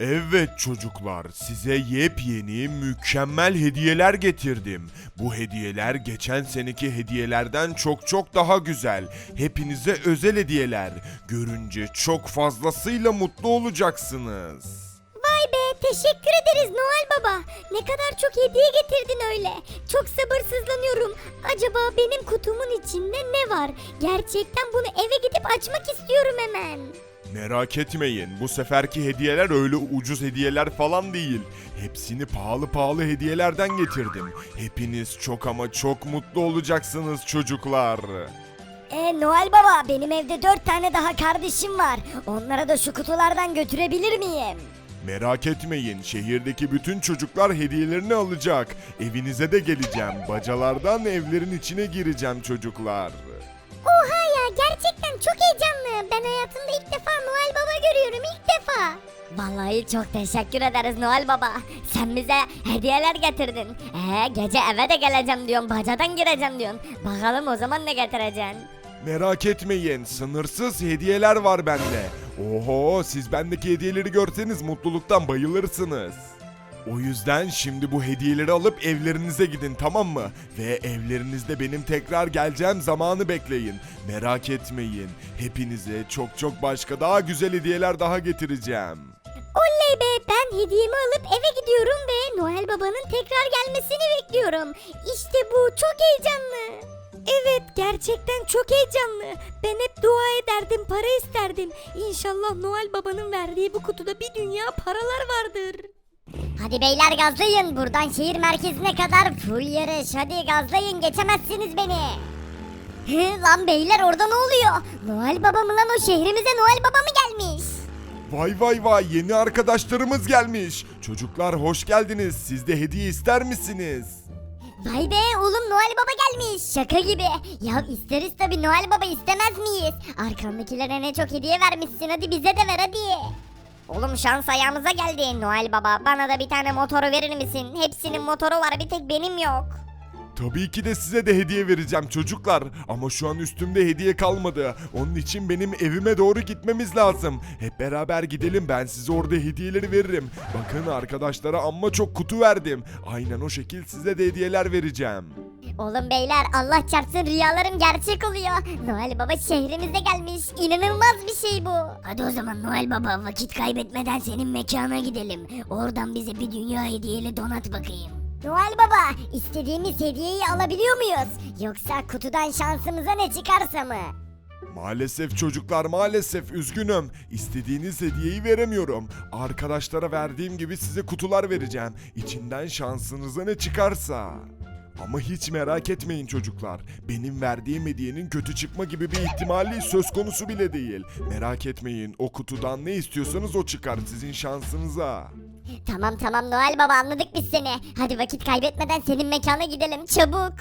Evet çocuklar, size yepyeni mükemmel hediyeler getirdim. Bu hediyeler geçen seneki hediyelerden çok çok daha güzel. Hepinize özel hediyeler. Görünce çok fazlasıyla mutlu olacaksınız. Vay be teşekkür ederiz Noel Baba. Ne kadar çok hediye getirdin öyle. Çok sabırsızlanıyorum. Acaba benim kutumun içinde ne var? Gerçekten bunu eve gidip açmak istiyorum hemen. Merak etmeyin, bu seferki hediyeler öyle ucuz hediyeler falan değil. Hepsini pahalı pahalı hediyelerden getirdim. Hepiniz çok ama çok mutlu olacaksınız çocuklar. E Noel Baba benim evde dört tane daha kardeşim var. Onlara da şu kutulardan götürebilir miyim? Merak etmeyin, şehirdeki bütün çocuklar hediyelerini alacak. Evinize de geleceğim. Bacalardan evlerin içine gireceğim çocuklar. Oha ya gerçekten çok heyecanlı. Ben hayatımda Vallahi çok teşekkür ederiz Noel Baba. Sen bize hediyeler getirdin. Ee, gece eve de geleceğim diyorsun. Bacadan gireceğim diyorsun. Bakalım o zaman ne getireceksin? Merak etmeyin, sınırsız hediyeler var bende. Oho, siz bendeki hediyeleri görseniz mutluluktan bayılırsınız. O yüzden şimdi bu hediyeleri alıp evlerinize gidin tamam mı? Ve evlerinizde benim tekrar geleceğim zamanı bekleyin. Merak etmeyin. Hepinize çok çok başka daha güzel hediyeler daha getireceğim. Oley be ben hediyemi alıp eve gidiyorum ve Noel Baba'nın tekrar gelmesini bekliyorum. İşte bu çok heyecanlı. Evet gerçekten çok heyecanlı. Ben hep dua ederdim para isterdim. İnşallah Noel Baba'nın verdiği bu kutuda bir dünya paralar vardır. Hadi beyler gazlayın buradan şehir merkezine kadar full yarış hadi gazlayın geçemezsiniz beni. Hı, lan beyler orada ne oluyor? Noel Baba mı lan o şehrimize Noel Baba mı? Vay vay vay yeni arkadaşlarımız gelmiş. Çocuklar hoş geldiniz. Siz de hediye ister misiniz? Vay be oğlum Noel Baba gelmiş şaka gibi. Ya isteriz tabi Noel Baba istemez miyiz? Arkandakilere ne çok hediye vermişsin hadi bize de ver hadi. Oğlum şans ayağımıza geldi Noel Baba bana da bir tane motoru verir misin? Hepsinin motoru var bir tek benim yok. Tabii ki de size de hediye vereceğim çocuklar. Ama şu an üstümde hediye kalmadı. Onun için benim evime doğru gitmemiz lazım. Hep beraber gidelim ben size orada hediyeleri veririm. Bakın arkadaşlara amma çok kutu verdim. Aynen o şekil size de hediyeler vereceğim. Oğlum beyler Allah çarpsın rüyalarım gerçek oluyor. Noel Baba şehrimize gelmiş. İnanılmaz bir şey bu. Hadi o zaman Noel Baba vakit kaybetmeden senin mekana gidelim. Oradan bize bir dünya hediyeli donat bakayım. Noel Baba istediğimiz hediyeyi alabiliyor muyuz? Yoksa kutudan şansımıza ne çıkarsa mı? Maalesef çocuklar maalesef üzgünüm. İstediğiniz hediyeyi veremiyorum. Arkadaşlara verdiğim gibi size kutular vereceğim. İçinden şansınıza ne çıkarsa. Ama hiç merak etmeyin çocuklar. Benim verdiğim hediyenin kötü çıkma gibi bir ihtimali söz konusu bile değil. Merak etmeyin. O kutudan ne istiyorsanız o çıkar sizin şansınıza. Tamam tamam Noel Baba anladık biz seni. Hadi vakit kaybetmeden senin mekana gidelim çabuk.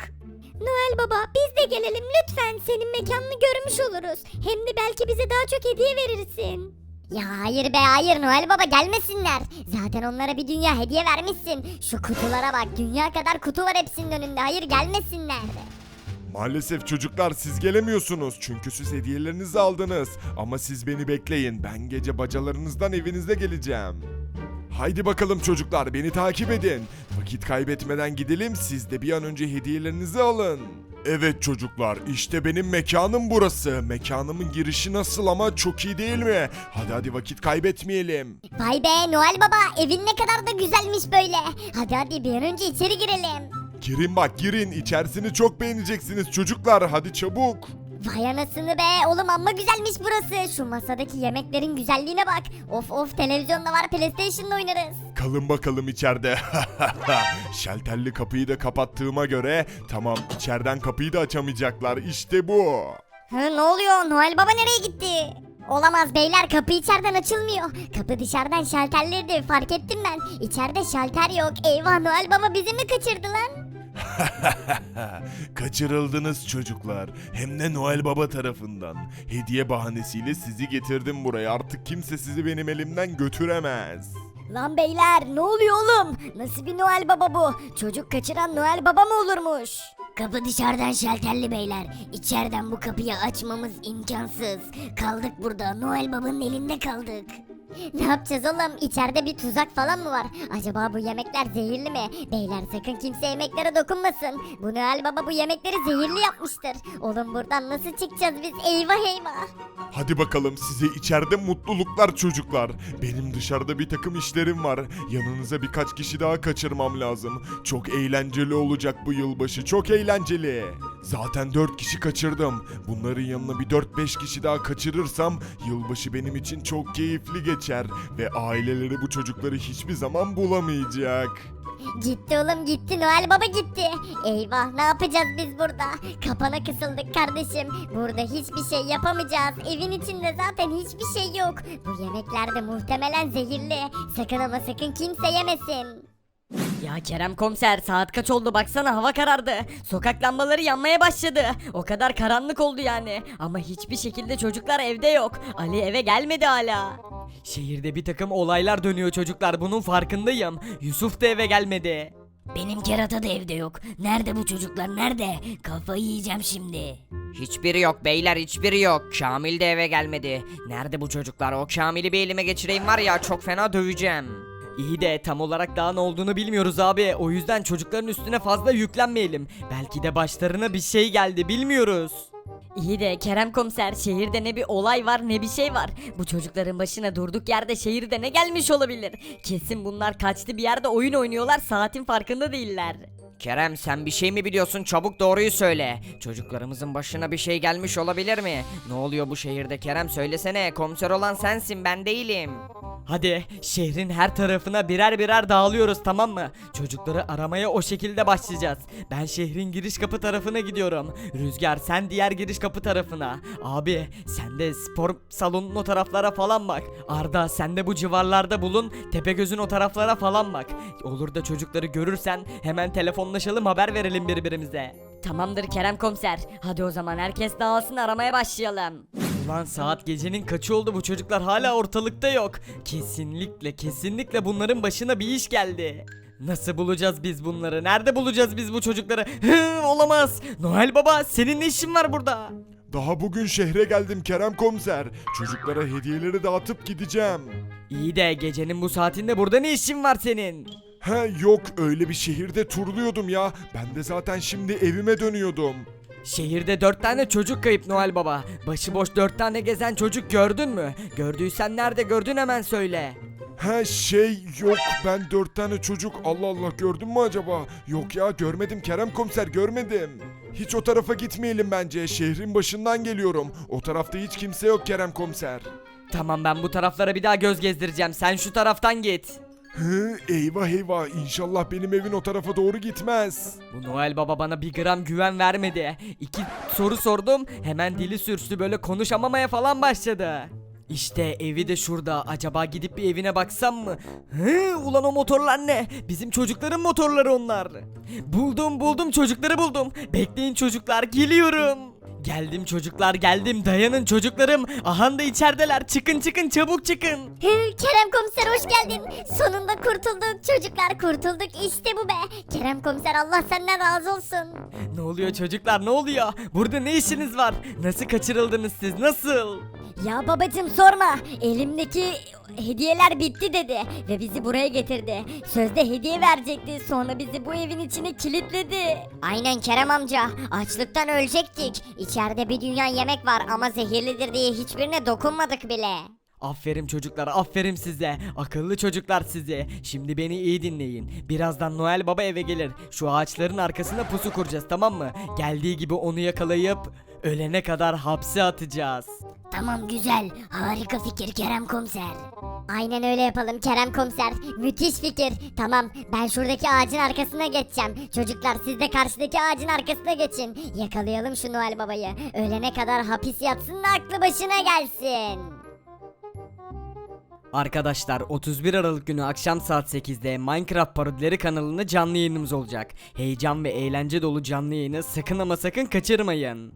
Noel Baba biz de gelelim lütfen senin mekanını görmüş oluruz. Hem de belki bize daha çok hediye verirsin. Ya hayır be hayır Noel Baba gelmesinler. Zaten onlara bir dünya hediye vermişsin. Şu kutulara bak dünya kadar kutu var hepsinin önünde. Hayır gelmesinler. Maalesef çocuklar siz gelemiyorsunuz çünkü siz hediyelerinizi aldınız. Ama siz beni bekleyin ben gece bacalarınızdan evinize geleceğim. Haydi bakalım çocuklar beni takip edin. Vakit kaybetmeden gidelim siz de bir an önce hediyelerinizi alın. Evet çocuklar işte benim mekanım burası. Mekanımın girişi nasıl ama çok iyi değil mi? Hadi hadi vakit kaybetmeyelim. Vay be Noel Baba evin ne kadar da güzelmiş böyle. Hadi hadi bir an önce içeri girelim. Girin bak girin içerisini çok beğeneceksiniz çocuklar hadi çabuk. Vay anasını be oğlum amma güzelmiş burası. Şu masadaki yemeklerin güzelliğine bak. Of of televizyonda var PlayStation'da oynarız. Kalın bakalım içeride. Şalterli kapıyı da kapattığıma göre tamam içeriden kapıyı da açamayacaklar. İşte bu. Hı, ne oluyor Noel Baba nereye gitti? Olamaz beyler kapı içeriden açılmıyor. Kapı dışarıdan şalterliydi fark ettim ben. İçeride şalter yok. Eyvah Noel Baba bizi mi kaçırdı lan? Kaçırıldınız çocuklar. Hem de Noel Baba tarafından. Hediye bahanesiyle sizi getirdim buraya. Artık kimse sizi benim elimden götüremez. Lan beyler ne oluyor oğlum? Nasıl bir Noel Baba bu? Çocuk kaçıran Noel Baba mı olurmuş? Kapı dışarıdan şalterli beyler. İçeriden bu kapıyı açmamız imkansız. Kaldık burada Noel Baba'nın elinde kaldık. Ne yapacağız oğlum? İçeride bir tuzak falan mı var? Acaba bu yemekler zehirli mi? Beyler sakın kimse yemeklere dokunmasın. Bu Noel Baba bu yemekleri zehirli yapmıştır. Oğlum buradan nasıl çıkacağız biz? Eyvah eyvah. Hadi bakalım size içeride mutluluklar çocuklar. Benim dışarıda bir takım işlerim var. Yanınıza birkaç kişi daha kaçırmam lazım. Çok eğlenceli olacak bu yılbaşı. Çok eğlenceli. Zaten 4 kişi kaçırdım. Bunların yanına bir 4-5 kişi daha kaçırırsam yılbaşı benim için çok keyifli geçer ve aileleri bu çocukları hiçbir zaman bulamayacak. Gitti oğlum gitti Noel Baba gitti. Eyvah ne yapacağız biz burada? Kapana kısıldık kardeşim. Burada hiçbir şey yapamayacağız. Evin içinde zaten hiçbir şey yok. Bu yemekler de muhtemelen zehirli. Sakın ama sakın kimse yemesin. Ya Kerem komiser saat kaç oldu baksana hava karardı. Sokak lambaları yanmaya başladı. O kadar karanlık oldu yani. Ama hiçbir şekilde çocuklar evde yok. Ali eve gelmedi hala. Şehirde bir takım olaylar dönüyor çocuklar bunun farkındayım. Yusuf da eve gelmedi. Benim kerata da evde yok. Nerede bu çocuklar nerede? Kafayı yiyeceğim şimdi. Hiçbiri yok beyler hiçbiri yok. Kamil de eve gelmedi. Nerede bu çocuklar? O Kamil'i bir elime geçireyim var ya çok fena döveceğim. İyi de tam olarak daha ne olduğunu bilmiyoruz abi. O yüzden çocukların üstüne fazla yüklenmeyelim. Belki de başlarına bir şey geldi bilmiyoruz. İyi de Kerem komiser şehirde ne bir olay var ne bir şey var. Bu çocukların başına durduk yerde şehirde ne gelmiş olabilir? Kesin bunlar kaçtı bir yerde oyun oynuyorlar saatin farkında değiller. Kerem sen bir şey mi biliyorsun? Çabuk doğruyu söyle. Çocuklarımızın başına bir şey gelmiş olabilir mi? Ne oluyor bu şehirde Kerem söylesene. Komiser olan sensin ben değilim. Hadi şehrin her tarafına birer birer dağılıyoruz tamam mı? Çocukları aramaya o şekilde başlayacağız. Ben şehrin giriş kapı tarafına gidiyorum. Rüzgar sen diğer giriş kapı tarafına. Abi sen de spor salonunun o taraflara falan bak. Arda sen de bu civarlarda bulun. Tepegöz'ün o taraflara falan bak. Olur da çocukları görürsen hemen telefonlaşalım haber verelim birbirimize. Tamamdır Kerem komiser. Hadi o zaman herkes dağılsın aramaya başlayalım. Ulan saat gecenin kaçı oldu bu çocuklar hala ortalıkta yok. Kesinlikle kesinlikle bunların başına bir iş geldi. Nasıl bulacağız biz bunları? Nerede bulacağız biz bu çocukları? Hı, olamaz. Noel Baba senin ne işin var burada? Daha bugün şehre geldim Kerem Komiser. Çocuklara hediyeleri dağıtıp gideceğim. İyi de gecenin bu saatinde burada ne işin var senin? He yok öyle bir şehirde turluyordum ya. Ben de zaten şimdi evime dönüyordum. Şehirde dört tane çocuk kayıp Noel Baba. Başıboş dört tane gezen çocuk gördün mü? Gördüysen nerede gördün hemen söyle. He şey yok ben dört tane çocuk Allah Allah gördün mü acaba? Yok ya görmedim Kerem Komiser görmedim. Hiç o tarafa gitmeyelim bence şehrin başından geliyorum. O tarafta hiç kimse yok Kerem Komiser. Tamam ben bu taraflara bir daha göz gezdireceğim. Sen şu taraftan git. Hı, eyvah eyvah inşallah benim evin o tarafa doğru gitmez. Bu Noel Baba bana bir gram güven vermedi. İki soru sordum hemen dili sürçtü böyle konuşamamaya falan başladı. İşte evi de şurada. Acaba gidip bir evine baksam mı? Hı, ulan o motorlar ne? Bizim çocukların motorları onlar. Buldum buldum çocukları buldum. Bekleyin çocuklar geliyorum. Geldim çocuklar geldim dayanın çocuklarım. Ahan da içerideler çıkın çıkın çabuk çıkın. Hı, Kerem komiser hoş geldin. Sonunda kurtulduk çocuklar kurtulduk işte bu be. Kerem komiser Allah senden razı olsun. Ne oluyor çocuklar ne oluyor? Burada ne işiniz var? Nasıl kaçırıldınız siz nasıl? Ya babacım sorma. Elimdeki hediyeler bitti dedi ve bizi buraya getirdi. Sözde hediye verecekti. Sonra bizi bu evin içine kilitledi. Aynen Kerem amca. Açlıktan ölecektik. İçeride bir dünya yemek var ama zehirlidir diye hiçbirine dokunmadık bile. Aferin çocuklar, aferin size. Akıllı çocuklar sizi. Şimdi beni iyi dinleyin. Birazdan Noel Baba eve gelir. Şu ağaçların arkasına pusu kuracağız tamam mı? Geldiği gibi onu yakalayıp ölene kadar hapse atacağız. Tamam güzel. Harika fikir Kerem komiser. Aynen öyle yapalım Kerem komiser. Müthiş fikir. Tamam ben şuradaki ağacın arkasına geçeceğim. Çocuklar siz de karşıdaki ağacın arkasına geçin. Yakalayalım şu Noel babayı. Ölene kadar hapis yatsın da aklı başına gelsin. Arkadaşlar 31 Aralık günü akşam saat 8'de Minecraft parodileri kanalında canlı yayınımız olacak. Heyecan ve eğlence dolu canlı yayını sakın ama sakın kaçırmayın.